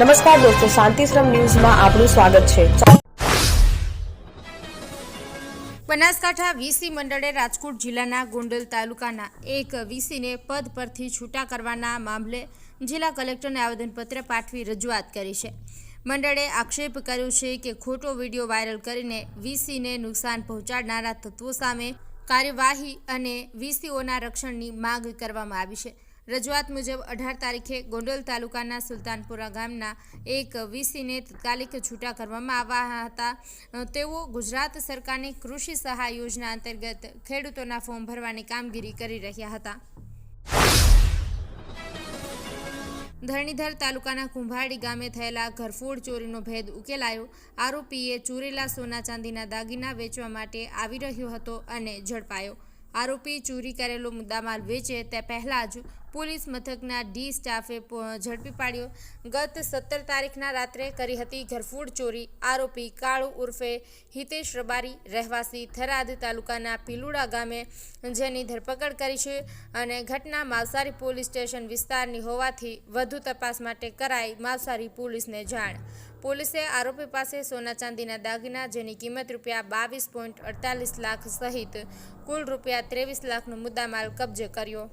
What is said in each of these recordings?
નમસ્કાર દોસ્તો, શાંતિશ્રમ ન્યૂઝમાં આપનું સ્વાગત છે. બનાસકાંઠા વીસી મંડળે રાજકોટ જિલ્લાના ગોંડલ તાલુકાના એક વીસીને પદ પરથી છૂટા કરવાના મામલે જિલ્લા કલેક્ટરને આવેદનપત્ર પાઠવી રજૂઆત કરી છે. મંડળે આક્ષેપ કર્યો છે કે ખોટો વીડિયો વાયરલ કરીને વીસીને નુકસાન પહોંચાડનારા તત્વો સામે કાર્યવાહી અને વીસીઓના રક્ષણની માંગ કરવામાં આવી છે. રજૂઆત મુજબ અઢાર તારીખે ગોંડલ તાલુકાના સુલતાનપુરા ગામના એક વીસીને તાત્કાલિક છૂટા કરવામાં આવ્યા હતા. તેઓ ગુજરાત સરકારની કૃષિ સહાય યોજના અંતર્ગત ખેડૂતોના ફોર્મ ભરવાની કામગીરી કરી રહ્યા હતા. ધરણીધર તાલુકાના કુંભાડી ગામે થયેલા ઘરફોડ ચોરીનો ભેદ ઉકેલાયો. આરોપીએ ચોરેલા સોના ચાંદીના દાગીના વેચવા માટે આવી રહ્યો હતો અને ઝડપાયો. આરોપી ચોરી કરેલો મુદ્દામાલ વેચે તે પહેલાં જ પોલીસ મથકના ડી સ્ટાફે ઝડપી પાડ્યો. ગત સત્તર તારીખના રાત્રે કરી હતી ઘરફોડ ચોરી. આરોપી કાળુ ઉર્ફે હિતેશ રબારી રહેવાસી થરાદ તાલુકાના પીલુડા ગામે જેની ધરપકડ કરી છે અને ઘટના માવસારી પોલીસ સ્ટેશન વિસ્તારની હોવાથી વધુ તપાસ માટે કરાઈ માવસારી પોલીસને જાણ. પોલીસે આરોપી પાસે સોના ચાંદીના દાગીના જેની કિંમત રૂપિયા બાવીસ પોઈન્ટ અડતાલીસ લાખ સહિત કુલ રૂપિયા ત્રેવીસ લાખનો મુદ્દામાલ કબજે કર્યો.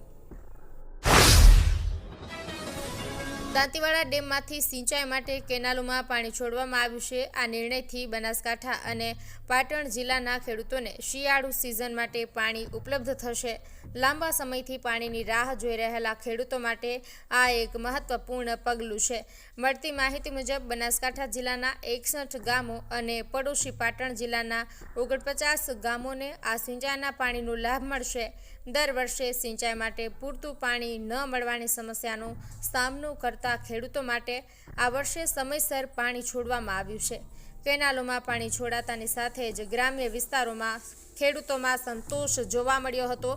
દાંતીવાડા ડેમમાંથી સિંચાઈ માટે કેનાલોમાં પાણી છોડવામાં આવ્યું છે. આ નિર્ણયથી બનાસકાંઠા અને પાટણ જિલ્લાના ખેડૂતોને શિયાળુ સિઝન માટે પાણી ઉપલબ્ધ થશે. લાંબા સમયથી પાણીની રાહ જોઈ રહેલા ખેડૂતો માટે આ એક મહત્વપૂર્ણ પગલું છે. મળતી માહિતી મુજબ, બનાસકાંઠા જિલ્લાના એકસઠ ગામો અને પડોશી પાટણ જિલ્લાના ઓગણપચાસ ગામોને આ સિંચાઈના પાણીનો લાભ મળશે. દર વર્ષે સિંચાઈ માટે પૂરતું પાણી ન મળવાની સમસ્યાનો સામનો કરતા ખેડૂતો માટે આ વર્ષે સમયસર પાણી છોડવામાં આવ્યું છે. કેનાલોમાં પાણી છોડાતાની સાથે જ ગ્રામ્ય વિસ્તારોમાં ખેડૂતોમાં સંતોષ જોવા મળ્યો હતો.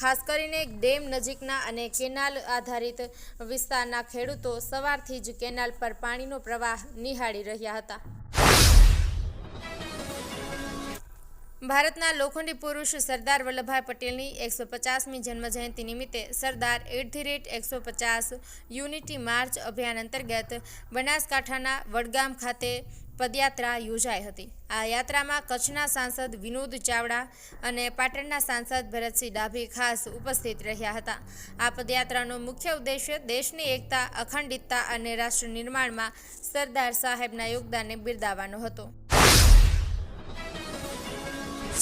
ખાસ કરીને ડેમ નજીકના અને કેનાલ આધારિત વિસ્તારના ખેડૂતો સવારથી જ કેનાલ પર પાણીનો પ્રવાહ નિહાળી રહ્યા હતા. ભારતના લોખંડી પુરુષ સરદાર વલ્લભભાઈ પટેલની એકસો પચાસમી જન્મજયંતિ નિમિત્તે સરદાર એટ ધી રેટ એકસો પચાસ યુનિટી માર્ચ અભિયાન અંતર્ગત બનાસકાંઠાના વડગામ ખાતે પદયાત્રા યોજાઈ હતી. આ યાત્રામાં કચ્છના સાંસદ વિનોદ ચાવડા અને પાટણના સાંસદ ભરતસિંહ ડાભી ખાસ ઉપસ્થિત રહ્યા હતા. આ પદયાત્રાનો મુખ્ય ઉદ્દેશ્ય દેશની એકતા, અખંડિતતા અને રાષ્ટ્ર નિર્માણમાં સરદાર સાહેબના યોગદાનને બિરદાવવાનો હતો.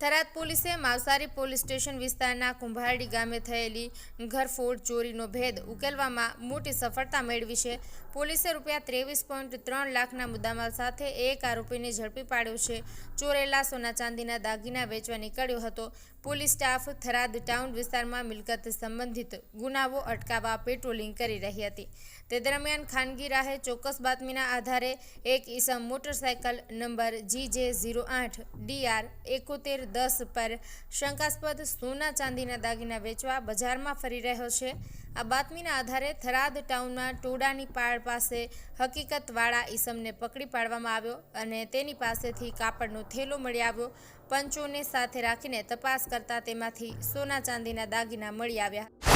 Tharad પોલીસે માવસારી પોલીસ સ્ટેશન વિસ્તારના કુંભારડી ગામે થયેલી ઘરફોડ ચોરીનો ભેદ ઉકેલવામાં મોટી સફળતા મેળવી છે. પોલીસે રૂપિયા ત્રેવીસ પોઈન્ટ ત્રણ લાખના મુદ્દામાલ સાથે એક આરોપીને ઝડપી પાડ્યો છે. ચોરેલા સોના ચાંદીના દાગીના વેચવા નીકળ્યો હતો. પોલીસ સ્ટાફ થરાદ ટાઉન વિસ્તારમાં મિલકત સંબંધિત ગુનાઓ અટકાવવા પેટ્રોલિંગ કરી રહી હતી. તે દરમિયાન ખાનગી રાહે ચોક્કસ બાતમીના આધારે એક ઈસમ મોટરસાયકલ નંબર જી જે ઝીરો આઠ ડીઆર એકોતેર દસ પર શંકાસ્પદ સોના ચાંદીના દાગીના વેચવા બજારમાં ફરી રહ્યો છે. આ બાતમીના આધારે થરાદ ટાઉનમાં ટોડાની પાળ પાસે હકીકતવાળા ઈસમને પકડી પાડવામાં આવ્યો અને તેની પાસેથી કાપડનો થેલો મળી આવ્યો. પંચોને સાથે રાખીને તપાસ કરતા તેમાંથી સોના ચાંદીના દાગીના મળી આવ્યા.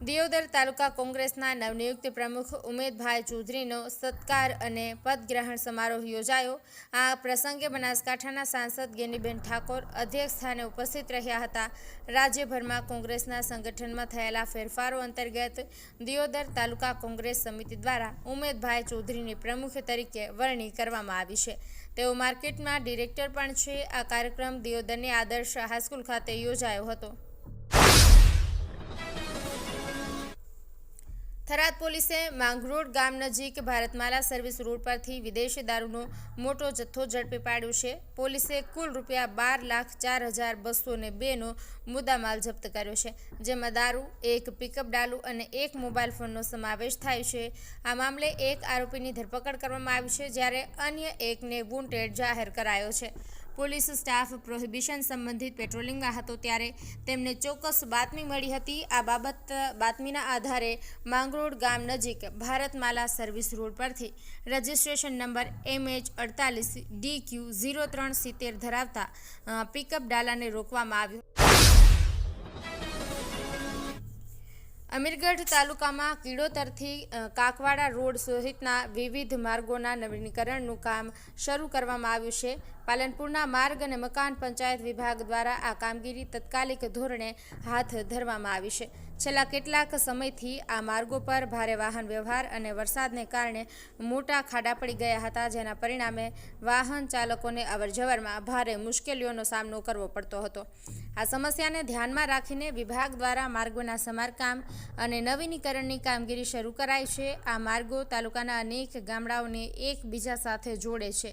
દિયોદર તાલુકા કોંગ્રેસના નવનિયુક્ત પ્રમુખ ઉમેદભાઈ ચૌધરીનો સત્કાર અને પદગ્રહણ સમારોહ યોજાયો. આ પ્રસંગે બનાસકાંઠાના સાંસદ ગેનીબેન ઠાકોર અધ્યક્ષ સ્થાને ઉપસ્થિત રહ્યા હતા. રાજ્યભરમાં કોંગ્રેસના સંગઠનમાં થયેલા ફેરફારો અંતર્ગત દિયોદર તાલુકા કોંગ્રેસ સમિતિ દ્વારા ઉમેદભાઈ ચૌધરીની પ્રમુખ તરીકે વરણી કરવામાં આવી છે. તેઓ માર્કેટમાં ડિરેક્ટર પણ છે. આ કાર્યક્રમ દિયોદરની આદર્શ હાઈસ્કૂલ ખાતે યોજાયો હતો. થરાદ પોલીસે માંગરોળ ગામ નજીક ભારતમાલા સર્વિસ રોડ પરથી વિદેશી દારૂનો મોટો જથ્થો ઝડપી પાડ્યો છે. પોલીસે કુલ રૂપિયા બાર લાખ ચાર હજાર બસો ને બેનો મુદ્દામાલ જપ્ત કર્યો છે, જેમાં દારૂ, એક પિકઅપ ડાલુ અને એક મોબાઈલ ફોનનો સમાવેશ થાય છે. આ મામલે એક આરોપીની ધરપકડ કરવામાં આવી છે, જ્યારે અન્ય એકને વોન્ટેડ જાહેર કરાયો છે. પોલીસ સ્ટાફ પ્રોહિબિશન સંબંધિત પેટ્રોલિંગમાં હતો ત્યારે તેમને ચોક્કસ બાતમી મળી હતી. આ બાબત, બાતમીના આધારે માંગરોળ ગામ નજીક ભારતમાલા સર્વિસ રોડ પરથી રજિસ્ટ્રેશન નંબર એમ એચ અડતાલીસ ડી ક્યુ ઝીરો ત્રણ સિત્તેર ધરાવતા પિકઅપ ડાલાને રોકવામાં આવ્યો. અમીરગઢ તાલુકામાં કીડોતરથી કાકવાડા રોડ સહિતના વિવિધ માર્ગોના નવીનીકરણનું કામ શરૂ કરવામાં આવ્યું છે. પાલનપુરના માર્ગ અને મકાન પંચાયત વિભાગ દ્વારા આ કામગીરી તત્કાલિક ધોરણે હાથ ધરવામાં આવી છે. છેલ્લા કેટલાક સમયથી આ માર્ગો પર ભારે વાહન વ્યવહાર અને વરસાદને કારણે મોટા ખાડા પડી ગયા હતા, જેના પરિણામે વાહન ચાલકોને અવરજવરમાં ભારે મુશ્કેલીઓનો સામનો કરવો પડતો હતો. આ સમસ્યાને ધ્યાનમાં રાખીને વિભાગ દ્વારા માર્ગોના સમારકામ અને નવીનીકરણની કામગીરી શરૂ કરાઈ છે. આ માર્ગો તાલુકાના અનેક ગામડાઓને એકબીજા સાથે જોડે છે.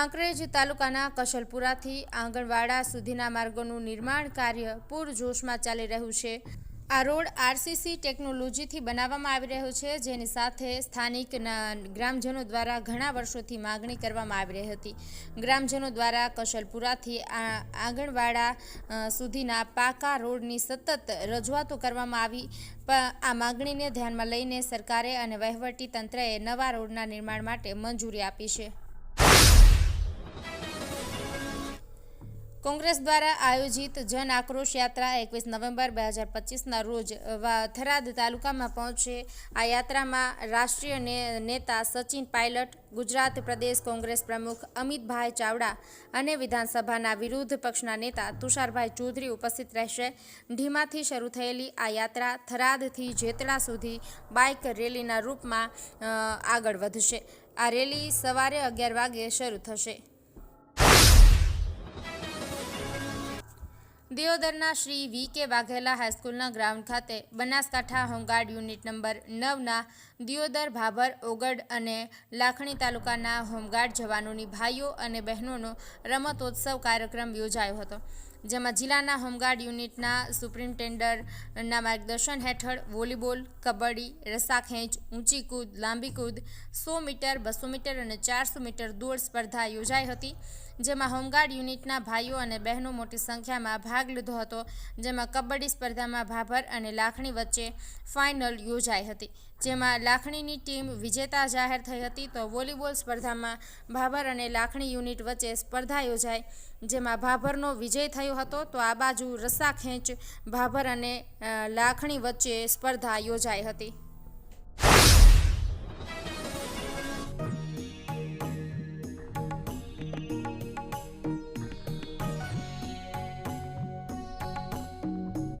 કાંકરેજ તાલુકાના કશલપુરાથી આંગણવાડા સુધીના માર્ગોનું નિર્માણ કાર્ય પૂરજોશમાં ચાલી રહ્યું છે. આ રોડ આરસીસી ટેકનોલોજીથી બનાવવામાં આવી રહ્યો છે, જેની સાથે સ્થાનિક ગ્રામજનો દ્વારા ઘણા વર્ષોથી માગણી કરવામાં આવી રહી હતી. ગ્રામજનો દ્વારા કશલપુરાથી આંગણવાડા સુધીના પાકા રોડની સતત રજૂઆતો કરવામાં આવી. આ માગણીને ધ્યાનમાં લઈને સરકારે અને વહીવટી તંત્રએ નવા રોડના નિર્માણ માટે મંજૂરી આપી છે. કોંગ્રેસ દ્વારા આયોજિત જન આક્રોશ યાત્રા એકવીસ નવેમ્બર બે હજાર પચીસના રોજ થરાદ તાલુકામાં પહોંચશે આ યાત્રામાં રાષ્ટ્રીય નેતા સચિન પાયલટ, ગુજરાત પ્રદેશ કોંગ્રેસ પ્રમુખ અમિતભાઈ ચાવડા અને વિધાનસભાના વિરોધ પક્ષના નેતા તુષારભાઈ ચૌધરી ઉપસ્થિત રહેશે. ઢીમાથી શરૂ થયેલી આ યાત્રા થરાદથી જેતળા સુધી બાઇક રેલીના રૂપમાં આગળ વધશે. આ રેલી સવારે અગિયાર વાગે શરૂ થશે. દિયોદરના શ્રી વી કે વાઘેલા હાઈસ્કૂલના ગ્રાઉન્ડ ખાતે Banaskantha home guard unit number નવના Deodar Bhabhar Ogad અને લાખણી તાલુકાના હોમગાર્ડ જવાનોની ભાઈઓ અને બહેનોનો રમતોત્સવ કાર્યક્રમ યોજાયો હતો, જેમાં જિલ્લાના હોમગાર્ડ યુનિટના સુપ્રિન્ટેન્ડરના માર્ગદર્શન હેઠળ વોલીબોલ, કબડ્ડી, રસાખેંચ, ઊંચી કૂદ, લાંબી કૂદ, સો મીટર, બસો મીટર અને ચારસો મીટર દોડ સ્પર્ધા યોજાઈ હતી. જેમાં હોમગાર્ડ યુનિટના ભાઈઓ અને બહેનો મોટી સંખ્યામાં ભાગ લીધો હતો, જેમાં કબડ્ડી સ્પર્ધામાં ભાભર અને લાખણી વચ્ચે ફાઇનલ યોજાઈ હતી. જેમાં લાખણીની ટીમ વિજેતા જાહેર થઈ હતી તો વોલીબોલ સ્પર્ધામાં ભાભર અને લાખણી યુનિટ વચ્ચે સ્પર્ધા યોજાઈ, જેમાં ભાભરનો વિજય થયો હતો તો આ બાજુ રસ્સા ખેંચ ભાભર અને લાખણી વચ્ચે સ્પર્ધા યોજાઈ હતી.